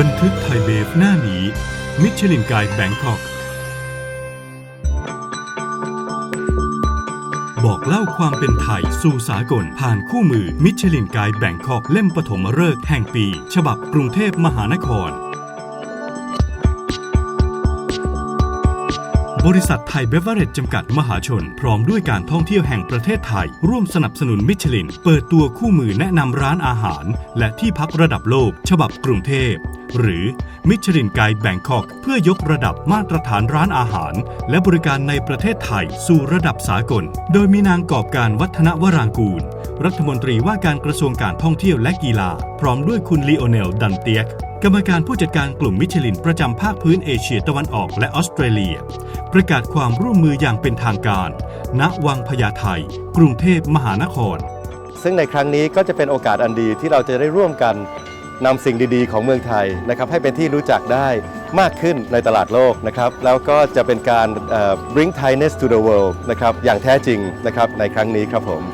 บันทึกไทยเบฟหน้านี้ มิชลินไกด์แบงคอก บอกเล่าความเป็นไทยสู่สากลผ่านคู่มือมิชลินไกด์แบงคอกเล่มปฐมฤกษ์แห่งปี ฉบับกรุงเทพมหานคร บริษัทไทยเบเวอร์เรจจำกัดมหาชน พร้อมด้วยการท่องเที่ยวแห่งประเทศไทย ร่วมสนับสนุนมิชลิน เปิดตัวคู่มือแนะนำร้านอาหาร และที่พักระดับโลก ฉบับกรุงเทพ หรือมิชลินไกด์แบงคอกเพื่อยกระดับมาตรฐานร้านอาหาร และบริการในประเทศไทยสู่ระดับสากล โดยมีนางกอบการวัฒนวรางกูล รัฐมนตรีว่าการกระทรวงการท่องเที่ยวและกีฬา พร้อมด้วยคุณลีโอเนลดันเตียก กรรมการผู้จัดการกลุ่มมิชลินประจำภาคพื้นเอเชียตะวันออกและออสเตรเลีย ประกาศความร่วมมืออย่างเป็นทางการ ณวังพญาไทกรุงเทพมหานคร ซึ่งในครั้งนี้ก็จะเป็นโอกาสอันดีที่เราจะได้ร่วมกันนำสิ่งดีๆ ของเมืองไทยนะครับให้เป็นที่รู้จักได้มากขึ้นในตลาดโลกนะครับแล้วก็จะเป็นการ bring Thainess to the world นะครับอย่างแท้จริงนะครับในครั้งนี้ครับผม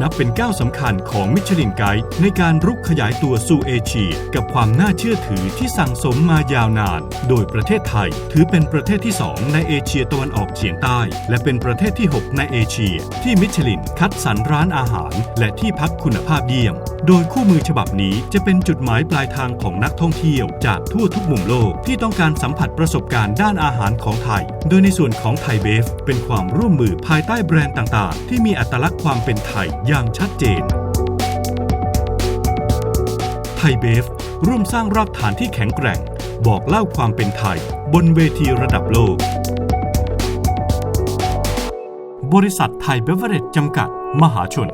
นับเป็นก้าวสำคัญของมิชลินไกด์ในการรุกขยายตัวสู่เอเชีย กับความน่าเชื่อถือที่สั่งสมมายาวนาน โดยประเทศไทยถือเป็นประเทศที่ 2 ในเอเชียตะวันออกเฉียงใต้ และเป็นประเทศที่ 6 ในเอเชีย ที่มิชลินคัดสรรร้านอาหาร และที่พักคุณภาพเยี่ยม โดยคู่มือฉบับนี้จะเป็นจุดหมายปลายทางของนักท่องเที่ยวจากทั่วทุกมุมโลกที่ต้องการสัมผัสประสบการณ์ด้านอาหารของไทย โดยในส่วนของไทยเบฟ เป็นความร่วมมือภายใต้แบรนด์ต่างๆ ที่มีอัตลักษณ์ความเป็นไทยอย่างชัดเจน ไทยเบฟ ร่วมสร้างรากฐานที่แข็งแกร่ง บอกเล่าความเป็นไทย บนเวทีระดับโลก บริษัทไทยเบเวอเรจจำกัด มหาชน